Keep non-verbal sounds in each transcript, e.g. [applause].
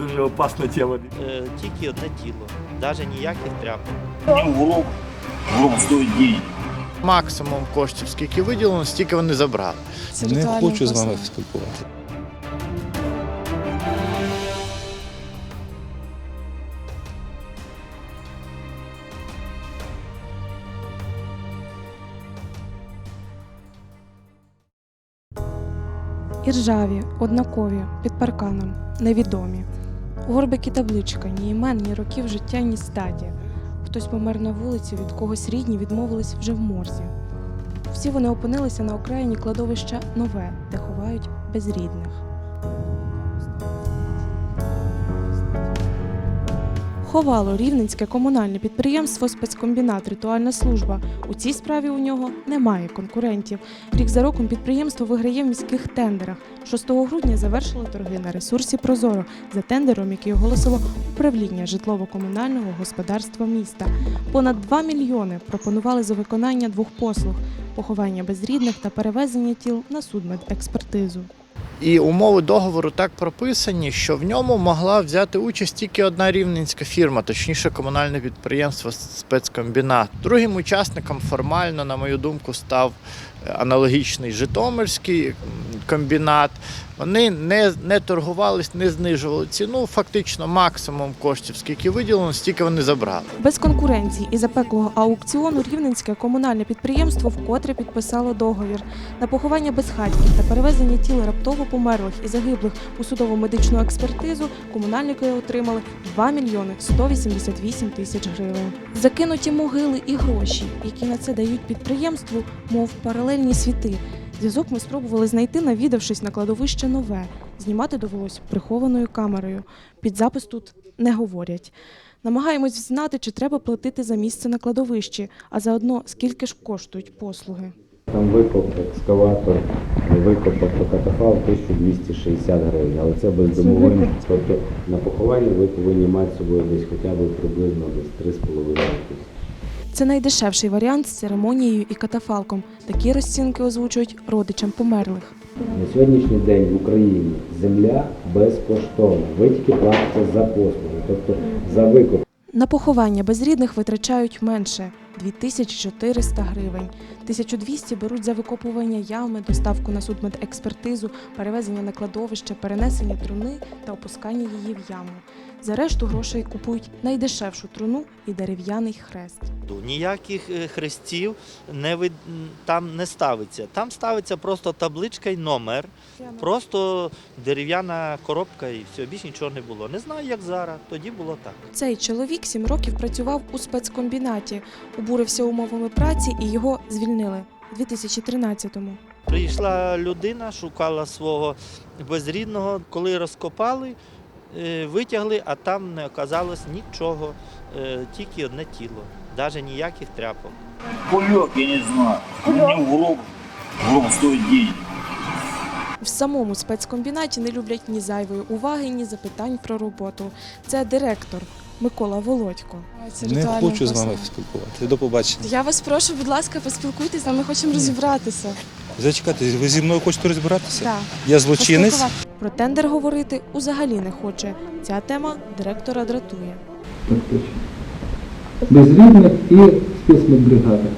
дуже опасна тема. Е, тільки одне тіло, навіть ніяких тряпок. Максимум коштів, скільки виділено, стільки вони забрали. Це Не хочу з вами спілкуватися. Іржаві, однакові, під парканом, невідомі. Горбики табличка, ні імен, ні років життя, ні статі. Хтось помер на вулиці, від когось рідні відмовились вже в морзі. Всі вони опинилися на окраїні кладовища нове, де ховають безрідних. Ховало рівненське комунальне підприємство спецкомбінат Ритуальна служба. У цій справі у нього немає конкурентів. Рік за роком підприємство виграє в міських тендерах. 6 грудня завершило торги на ресурсі Прозоро за тендером, який оголосило управління житлово-комунального господарства міста. Понад 2 мільйони пропонували за виконання двох послуг: поховання безрідних та перевезення тіл на судмедекспертизу. І умови договору так прописані, що в ньому могла взяти участь тільки одна рівненська фірма, точніше комунальне підприємство спецкомбінат. Другим учасником формально, на мою думку, став е, аналогічний Житомирський комбінат. Вони не, не торгувались, не знижували ціну. Фактично, максимум коштів, скільки виділено, стільки вони забрали. Без конкуренції і запеклого аукціону рівненське комунальне підприємство вкотре підписало договір на поховання безхатьків та перевезення тіл раптово померлих і загиблих у судово медичну експертизу. Комунальники отримали 2 мільйони 188 тисяч гривень. Закинуті могили і гроші, які на це дають підприємству, мов паралельні світи. Зв'язок ми спробували знайти, навідавшись на кладовище нове. Знімати довелось прихованою камерою. Під запис тут не говорять. Намагаємось знати, чи треба платити за місце на кладовищі, а заодно скільки ж коштують послуги. Там викоп, екскаватор, викопав катафал 1260 гривень, але це без домовин. Тобто на поховання ви повинні мати з собою десь хоча б приблизно десь 3,5 тисячі. Це найдешевший варіант з церемонією і катафалком. Такі розцінки озвучують родичам померлих. На сьогоднішній день в Україні земля безкоштовна. Ви тільки платите за послуги, тобто за викоп. На поховання безрідних витрачають менше 2400 гривень. 1200 беруть за викопування ями, доставку на судмедекспертизу, перевезення на кладовище, перенесення труни та опускання її в яму. За решту грошей купують найдешевшу труну і дерев'яний хрест. Ніяких е, хрестів не вид... там не ставиться. Там ставиться просто табличка і номер, просто дерев'яна коробка і все, більш нічого не було. Не знаю, як зараз, тоді було так. Цей чоловік сім років працював у спецкомбінаті, обурився умовами праці і його звільнили у 2013-му. Прийшла людина, шукала свого безрідного, коли розкопали, витягли, а там не оказалось нічого, е, тільки одне тіло, навіть ніяких тряпок. Кулек, я не знаю. Мне урок, урок стоит денег. В самому спецкомбінаті не люблять ні зайвої уваги, ні запитань про роботу. Це директор Микола Володько. Це Не хочу з вами послання. спілкуватися. До побачення. Я вас прошу, будь ласка, поспілкуйтесь, ми хочемо розібратися. Зачекайте, ви зі мною хочете розбиратися? Так, Я злочинець. Про тендер говорити взагалі не хоче. Ця тема директора дратує. Так точно. Безрідних і спецмедбригада.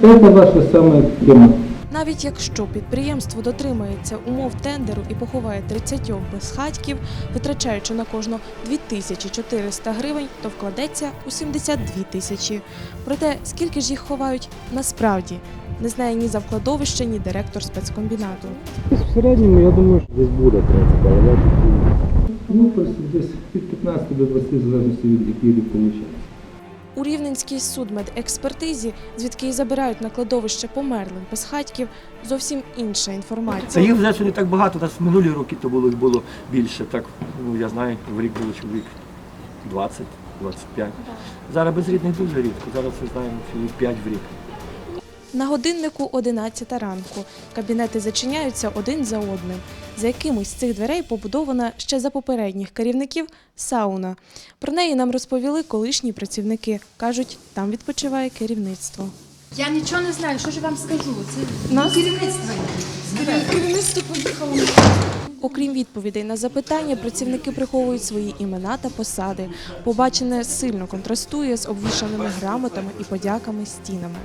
Це ваша саме тема. Навіть якщо підприємство дотримається умов тендеру і поховає 30 безхатьків, витрачаючи на кожного 2400 гривень, то вкладеться у 72 тисячі. Проте скільки ж їх ховають насправді, не знає ні завкладовище, ні директор спецкомбінату. В середньому, я думаю, що десь буде 30, але я Ну, тобто десь від 15 до 20, в залежності від який рік виходить. У Рівненській судмедекспертизі, звідки і забирають на кладовище померлих безхатьків, зовсім інша інформація. Це їх вже не так багато. У нас минулі роки то було, було більше. Так, ну я знаю, в рік було чоловік 20, 25. Зараз безрідних дуже рідко. Зараз ми знаємо чоловік 5 в рік. На годиннику 11 ранку. Кабінети зачиняються один за одним. За якимось з цих дверей побудована ще за попередніх керівників сауна. Про неї нам розповіли колишні працівники. Кажуть, там відпочиває керівництво. Я нічого не знаю, що ж вам скажу. Це Нас- керівництво. Керівництво поїхало. Окрім відповідей на запитання, працівники приховують свої імена та посади. Побачене сильно контрастує з обвішаними грамотами і подяками стінами.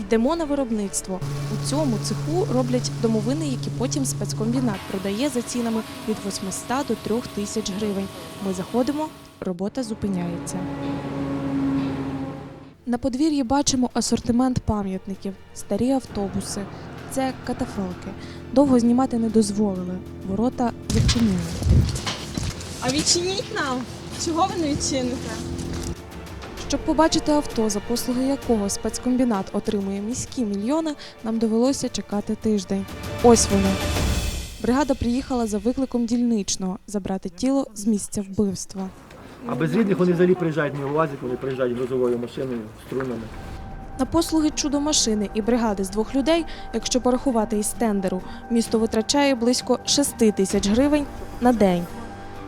Йдемо на виробництво. У цьому цеху роблять домовини, які потім спецкомбінат продає за цінами від 800 до 3 тисяч гривень. Ми заходимо, робота зупиняється. На подвір'ї бачимо асортимент пам'ятників, старі автобуси. Це катафалки. Довго знімати не дозволили. Ворота зачинили. А відчиніть нам. Чого ви не відчините? Щоб побачити авто, за послуги якого спецкомбінат отримує міські мільйони, нам довелося чекати тиждень. Ось воно. Бригада приїхала за викликом дільничного забрати тіло з місця вбивства. А безрідних вони взагалі приїжджають не у УАЗі, вони приїжджають грузовою машиною, струнами. На послуги чудо-машини і бригади з двох людей, якщо порахувати із тендеру, місто витрачає близько 6 тисяч гривень на день.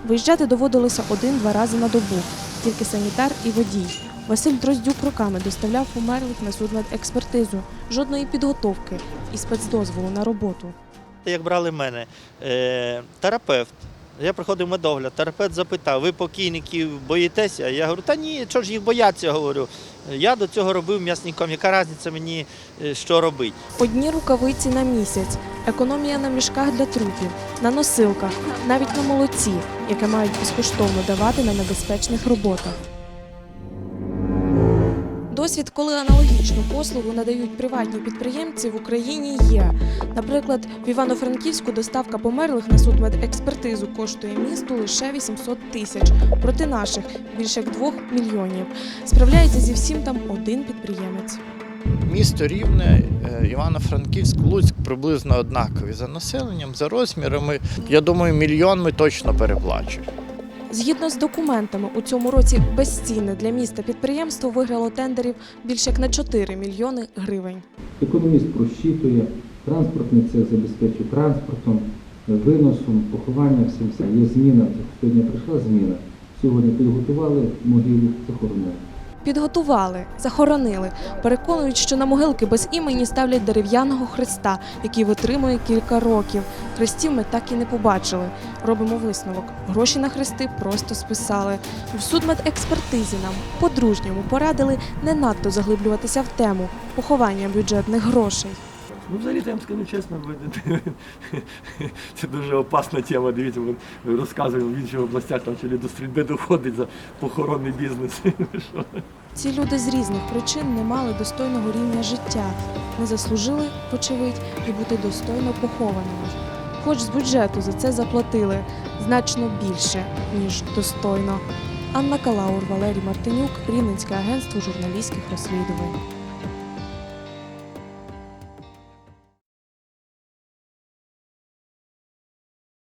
Виїжджати доводилося один-два рази на добу, тільки санітар і водій. Василь Дроздюк роками доставляв померлих на судмедекспертизу. Жодної підготовки і спецдозволу на роботу. Як брали мене, е, терапевт. Я приходив медогляд, терапевт запитав, ви покійників боїтеся? Я говорю, та ні, чого ж їх бояться, говорю. Я до цього робив м'ясником, яка різниця мені, е, що робити? Одні рукавиці на місяць, економія на мішках для трупів, на носилках, навіть на молоці, яке мають безкоштовно давати на небезпечних роботах. Досвід, коли аналогічну послугу надають приватні підприємці в Україні є. Наприклад, в Івано-Франківську доставка померлих на судмедекспертизу коштує місту лише 800 тисяч, проти наших більше як 2 мільйонів. Справляється зі всім там один підприємець. Місто Рівне, е, Івано-Франківськ, Луцьк приблизно однакові за населенням, за розмірами. Я думаю, мільйон ми точно переплачуємо. Згідно з документами, у цьому році безцінне для міста підприємство виграло тендерів більше як на 4 мільйони гривень. Економіст просчитує, транспортний цех забезпечує транспортом, виносом, похованням, всім всім. Є зміна. Сьогодні прийшла зміна. Сьогодні підготували могилу, захоронили. Підготували, захоронили. Переконують, що на могилки без імені ставлять дерев'яного хреста, який витримує кілька років. Хрестів ми так і не побачили. Робимо висновок. Гроші на хрести просто списали. В судмедекспертизі нам по-дружньому порадили не надто заглиблюватися в тему поховання бюджетних грошей. Ну, взагалі, я вам скажу чесно, [laughs] це дуже опасна тема. Дивіться, ми розказуємо в інших областях, там чи до стрільби доходить за похоронний бізнес. [laughs] Ці люди з різних причин не мали достойного рівня життя, не заслужили, вочевидь, і бути достойно похованими. Хоч з бюджету за це заплатили значно більше, ніж достойно. Анна Калаур, Валерій Мартинюк, Рівненське агентство журналістських розслідувань.